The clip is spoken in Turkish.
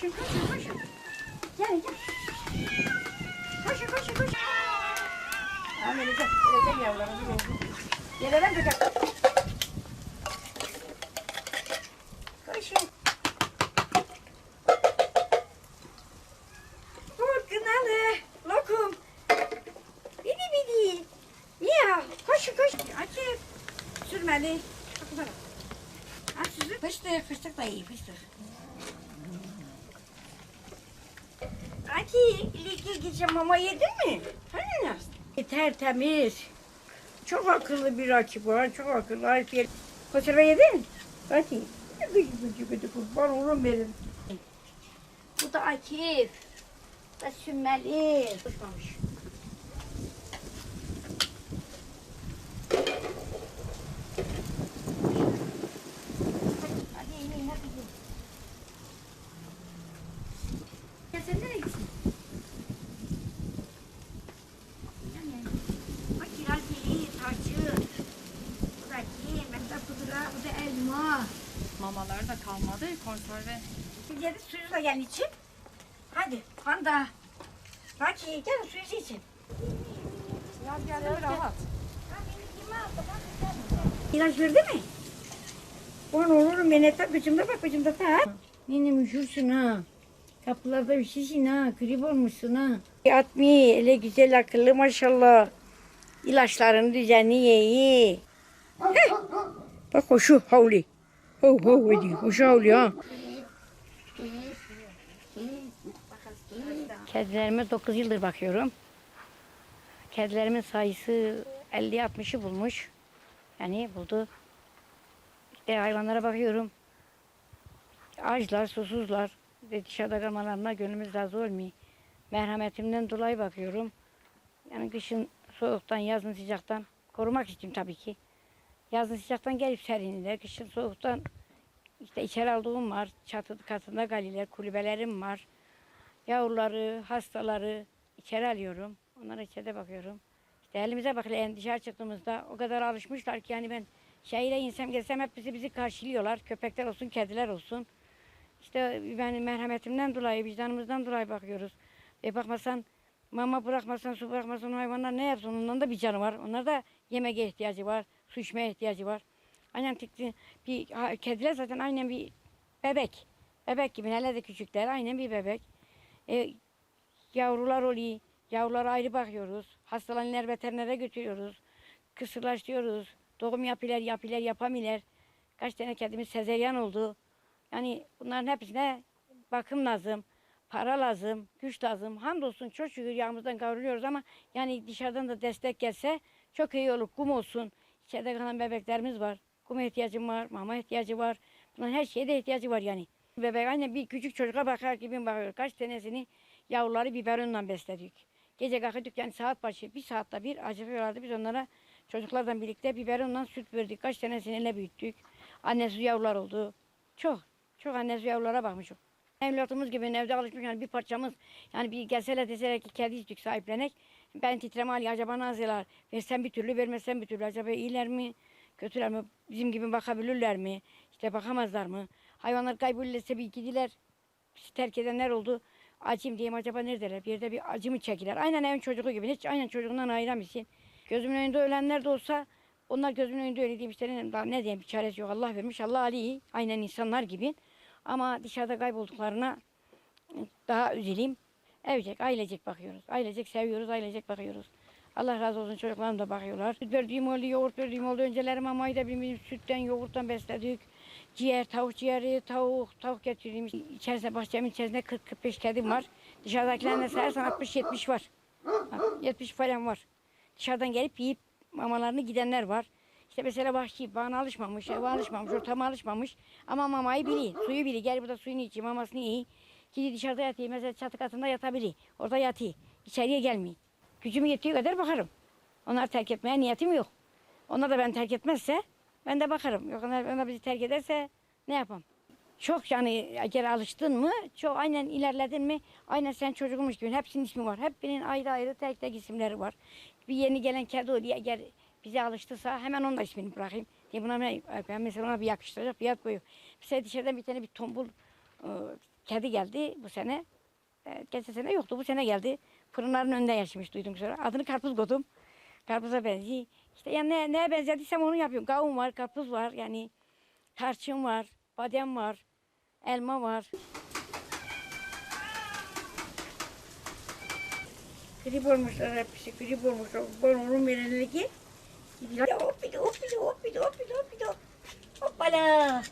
koşun koşun koşun. Gelin gel. Koşun koşun koşun. Aa, vereceğim, vereceğim yavrularımızı vereceğim. Yerden bırak. Koşun. Vur kınalı, lokum. Bidi bidi. Ya, koşun koşun. Akif. Sürmeli. Bak bana. Ha süzü. Fıstık, fıstık da iyi fıstık. Aki, ilgi gideceğim mama yedin mi? Hani nasıl? E, Tertemiz. Çok akıllı bir Aki bu. ha, Çok akıllı. Arif Konserve yedin? Aki. Gıcı gıcı gıcı kurban olurum benim. Bu da Akif. Bu da sünmeli. Tutmamış. Hadi yiyin hadi yiyin. Ya sen nereye gitsin? Yani, bak kirazeli, tarçın. Bu da kim? Ben de pudra, bu da elma. Mamalar da kalmadı. Konserve. Bir de suyu da gel için. Hadi panda. Raki gel suyu için. Yaz geldi rahat. İlaç verdi mi? Ben olurum ben etek kıçımda bak kıçımda ta. Benim üşürsün ha. Kapılarda üşüsün ha. Grip olmuşsun ha. Atmi öyle güzel akıllı maşallah. İlaçlarını düzenli iyi. Heh. Bak o şu havli. Ho ho ediyor. O şu havli ha. Kedilerime 9 yıldır bakıyorum. Kedilerimin sayısı 50-60'ı bulmuş. Yani buldu. İşte hayvanlara bakıyorum. Açlar, susuzlar. Dışarıda kalmalarına gönlümüz razı olmuyor. Merhametimden dolayı bakıyorum. Yani kışın soğuktan, yazın sıcaktan korumak için tabii ki. Yazın sıcaktan gelip serinler, kışın soğuktan işte içeri aldığım var. Çatı katında galiler, kulübelerim var. Yavruları, hastaları içeri alıyorum. Onlara içeride bakıyorum. İşte elimize bak yani dışarı çıktığımızda o kadar alışmışlar ki yani ben şehire insem gelsem hep bizi bizi karşılıyorlar. Köpekler olsun, kediler olsun. İşte ben merhametimden dolayı, vicdanımızdan dolayı bakıyoruz. E bakmasan, mama bırakmasan, su bırakmasan hayvanlar ne yapsın? Onların da bir canı var. Onlar da yemeğe ihtiyacı var, su içmeye ihtiyacı var. Aynen tikti, bir kediler zaten aynen bir bebek. Bebek gibi, hele de küçükler aynen bir bebek. E, yavrular oluyor. Yavrulara ayrı bakıyoruz. Hastalananlar veterinere götürüyoruz. Kısırlaştırıyoruz. Doğum yapılar, yapılar, yapamiler. Kaç tane kedimiz sezeryan oldu. Yani bunların hepsine bakım lazım. Para lazım, güç lazım. Hamdolsun çok şükür yağımızdan kavruluyoruz ama yani dışarıdan da destek gelse çok iyi olur. Kum olsun. İçeride kalan bebeklerimiz var. Kuma ihtiyacım var, mama ihtiyacı var. Bunların her şeye de ihtiyacı var yani. Bebek anne bir küçük çocuğa bakar gibi bakıyor. Kaç tanesini yavruları biberonla besledik. Gece kalkıyorduk yani saat başı bir saatte bir acıkıyorlardı. Biz onlara çocuklarla birlikte biberonla süt verdik. Kaç tanesini ele büyüttük. Annesi yavrular oldu. Çok, çok annesi yavrulara bakmışım. Evlatımız gibi evde alışmış yani bir parçamız yani bir gelseler deseler ki kedi sahiplenek. Ben titreme Ali acaba nasıllar? Versem bir türlü vermesem bir türlü acaba iyiler mi? Kötüler mi? Bizim gibi bakabilirler mi? İşte bakamazlar mı? Hayvanlar kaybolursa bir. Bizi terk edenler oldu. Acım diyeyim acaba neredeler? Bir yerde bir acımı çekiler. Aynen evin çocuğu gibi. Hiç aynen çocuğundan ayıramıyorsun. Gözümün önünde ölenler de olsa onlar gözümün önünde öyle diyeyim işte ne, ne diyeyim bir çaresi yok. Allah vermiş. Allah Ali. Aynen insanlar gibi. Ama dışarıda kaybolduklarına daha üzüleyim. Evcek, ailecek bakıyoruz. Ailecek seviyoruz, ailecek bakıyoruz. Allah razı olsun çocuklarım da bakıyorlar. Süt verdiğim oldu, yoğurt verdiğim oldu. Önceleri mamayı da bilmiyorum sütten, yoğurttan besledik. Ciğer, tavuk ciğeri, tavuk, tavuk getirdim. İçerisinde, bahçemin içerisinde 40-45 kedim var. Dışarıdakilerine sayarsan 60-70 var. Bak, 70 falan var. Dışarıdan gelip yiyip mamalarını gidenler var. İşte mesela vahşi, bana alışmamış, eve alışmamış, ortama alışmamış. Ama mamayı biliyor, suyu biliyor. Gel burada suyunu içeyim, mamasını iyi. Gidi dışarıda yatayım, mesela çatı katında yatabilir. Orada yatıyor, içeriye gelmiyor. Gücüm yettiği kadar bakarım. Onları terk etmeye niyetim yok. Onlar da ben terk etmezse ben de bakarım. Yok onlar, onlar bizi terk ederse ne yapalım? Çok yani eğer alıştın mı, çok aynen ilerledin mi, aynen sen çocuğumuş gibi hepsinin ismi var. Hepsinin ayrı ayrı tek tek isimleri var. Bir yeni gelen kedi oluyor, eğer bize alıştıysa hemen onun da ismini bırakayım. Diye buna ben mesela ona bir yakıştıracak bir ad koyuyorum. Mesela dışarıdan bir tane bir tombul e, kedi geldi bu sene. E, geçen sene yoktu. Bu sene geldi. Fırınların önünde yaşamış duydum sonra. Adını karpuz koydum. Karpuza benziyor. İşte yani ne, neye benzediysem onu yapıyorum. Kavun var, karpuz var. Yani tarçın var, badem var, elma var. Grip olmuşlar hepsi. Grip olmuşlar. Ben onun yerine git. Hoppidi hoppidi hoppidi hoppidi hoppidi. Hoppala.